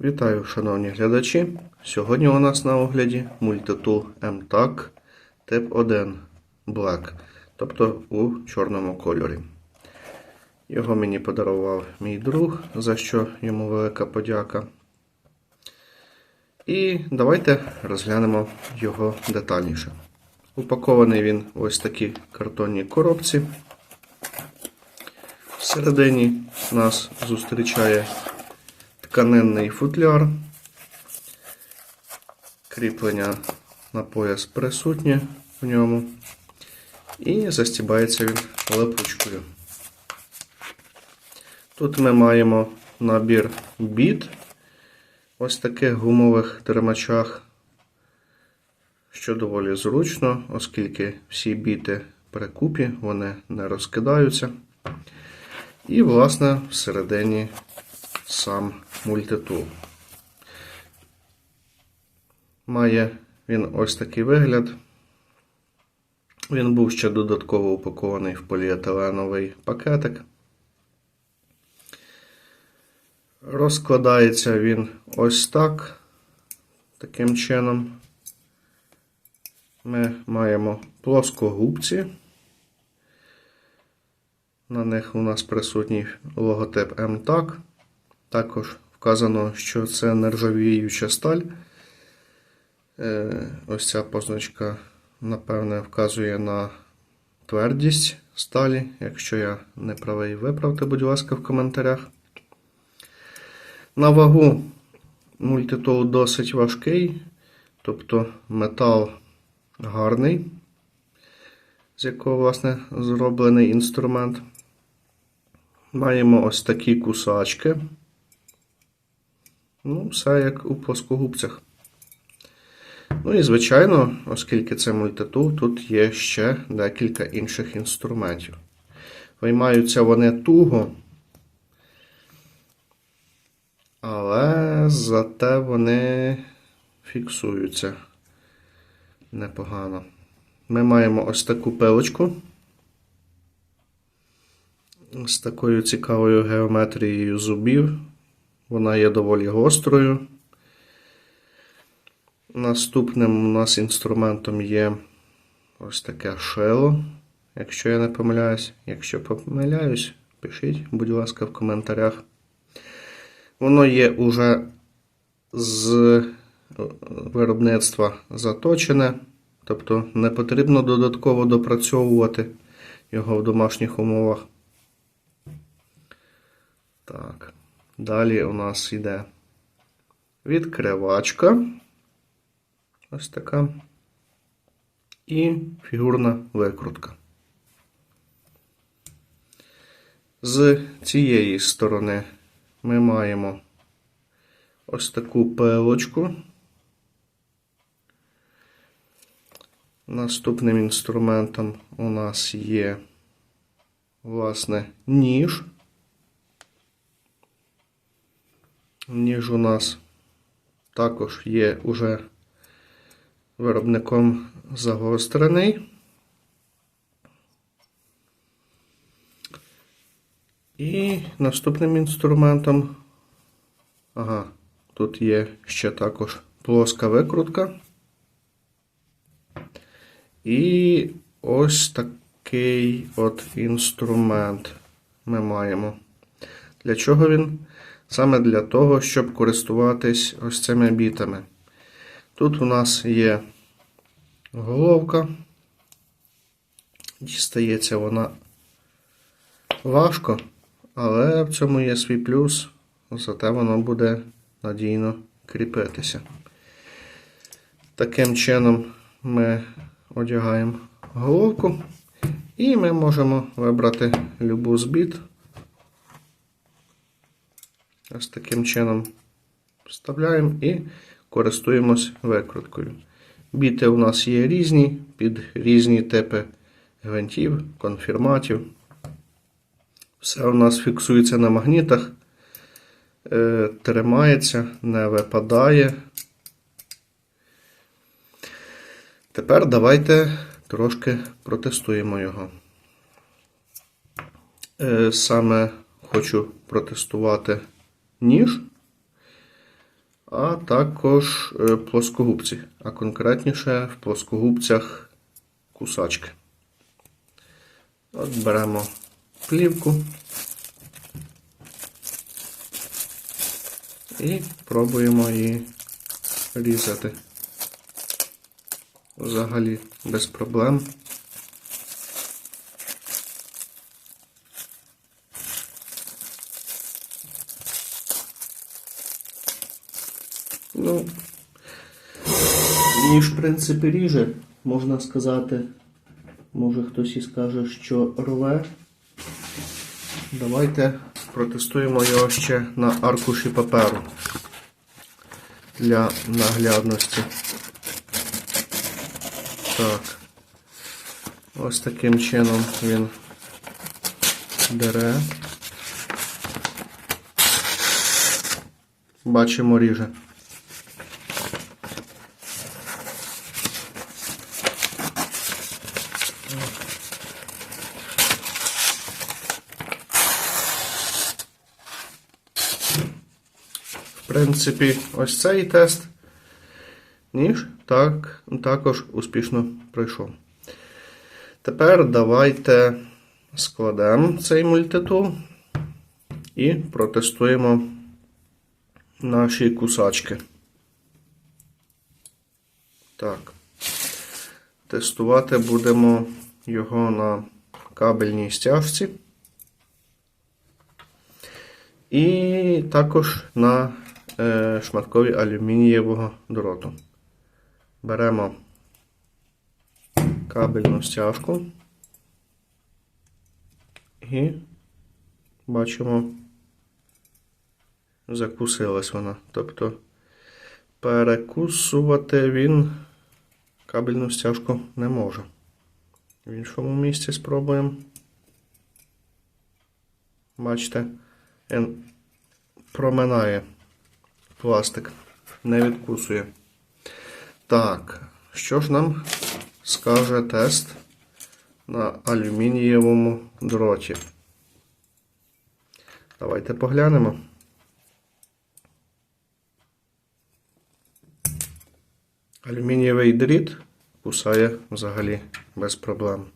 Вітаю, шановні глядачі. Сьогодні у нас на огляді мультитул MTAC тип 1 Black, тобто у чорному кольорі. Його мені подарував мій друг, за що йому велика подяка. І давайте розглянемо його детальніше. Упакований він в ось такі картонні коробці. Всередині нас зустрічає тканинний футляр. Кріплення на пояс присутнє в ньому. І застібається він липучкою. Тут ми маємо набір біт, ось таких гумових тримачах, що доволі зручно, оскільки всі біти при купі, вони не розкидаються. І, власне, всередині сам мультитул. Має він ось такий вигляд. Він був ще додатково упакований в поліетиленовий пакетик. Розкладається він ось так. Таким чином. Ми маємо плоскогубці. На них у нас присутній логотип MTAC. Також вказано, що це нержавіюча сталь. Е, Ось ця позначка, напевне, вказує на твердість сталі. Якщо я не правий, виправте, будь ласка, в коментарях. На вагу мультитул досить важкий, тобто метал гарний, з якого, власне, зроблений інструмент. Маємо ось такі кусачки. Ну, все як у плоскогубцях. Ну і, звичайно, оскільки це мультитул, тут є ще декілька інших інструментів. Виймаються вони туго, але зате вони фіксуються непогано. Ми маємо ось таку пилочку з такою цікавою геометрією зубів. Вона є доволі гострою. Наступним у нас інструментом є ось таке шило, якщо я не помиляюсь. Якщо помиляюсь, пишіть, будь ласка, в коментарях. Воно є уже з виробництва заточене, тобто не потрібно додатково допрацьовувати його в домашніх умовах. Так. Далі у нас йде відкривачка. Ось така. І фігурна викрутка. З цієї сторони ми маємо ось таку пилочку. Наступним інструментом у нас є, власне, ніж. Ніж у нас також є уже виробником загострений. І наступним інструментом, ага, тут є ще також плоска викрутка. І ось такий от інструмент ми маємо. Для чого він? Саме для того, щоб користуватись ось цими бітами. Тут у нас є головка. Дістається вона важко, але в цьому є свій плюс, зате воно буде надійно кріпитися. Таким чином ми одягаємо головку і ми можемо вибрати любу з біт. Ось таким чином вставляємо і користуємось викруткою. Біти у нас є різні, під різні типи гвинтів, конфірматів. Все у нас фіксується на магнітах, е, тримається, не випадає. Тепер давайте трошки протестуємо його. Е, Саме хочу протестувати ніж. а також е, плоскогубці, а конкретніше в плоскогубцях кусачки. От беремо плівку і пробуємо її різати. Взагалі без проблем. Ну, ніж, в принципі, ріже, можна сказати. Може хтось і скаже, що рве. Давайте протестуємо його ще на аркуші паперу для наглядності. Так. Ось таким чином він дере. Бачимо ріже. Принципі, ось цей тест ніж так, також успішно пройшов. Тепер давайте складемо цей мультитул і протестуємо наші кусачки. Так. Тестувати будемо його на кабельній стяжці. І також на шматкові алюмінієвого дроту. Беремо кабельну стяжку і бачимо, закусилась вона. Тобто перекусувати він кабельну стяжку не може. В іншому місці спробуємо. Бачите, він проминає пластик, не відкусує. Так, що ж нам скаже тест на алюмінієвому дроті? Давайте поглянемо. Алюмінієвий дріт кусає взагалі без проблем.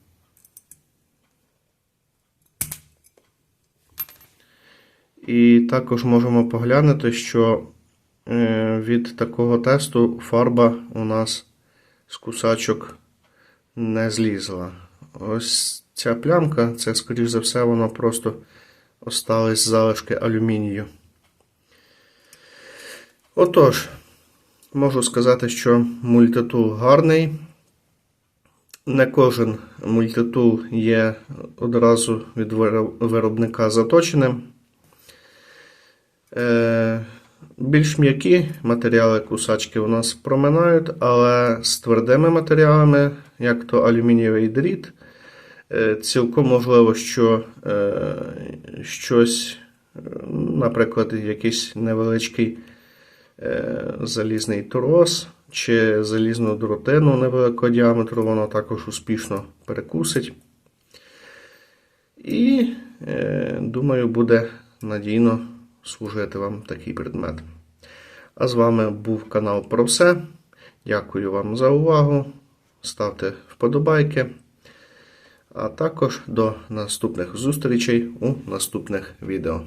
І також можемо поглянути, що від такого тесту фарба у нас з кусачок не злізла. Ось ця плямка, це, скоріш за все, воно просто остались залишки алюмінію. Отож, можу сказати, що мультитул гарний. Не кожен мультитул є одразу від виробника заточеним. Е, більш м'які матеріали кусачки у нас проминають, але з твердими матеріалами, як то алюмінієвий дріт, е, цілком можливо, що е, щось, наприклад, якийсь невеличкий залізний трос чи залізну дротину невеликого діаметру, воно також успішно перекусить. І, думаю, буде надійно служити вам такий предмет. А з вами був канал про все. Дякую вам за увагу. Ставте вподобайки. А також до наступних зустрічей у наступних відео.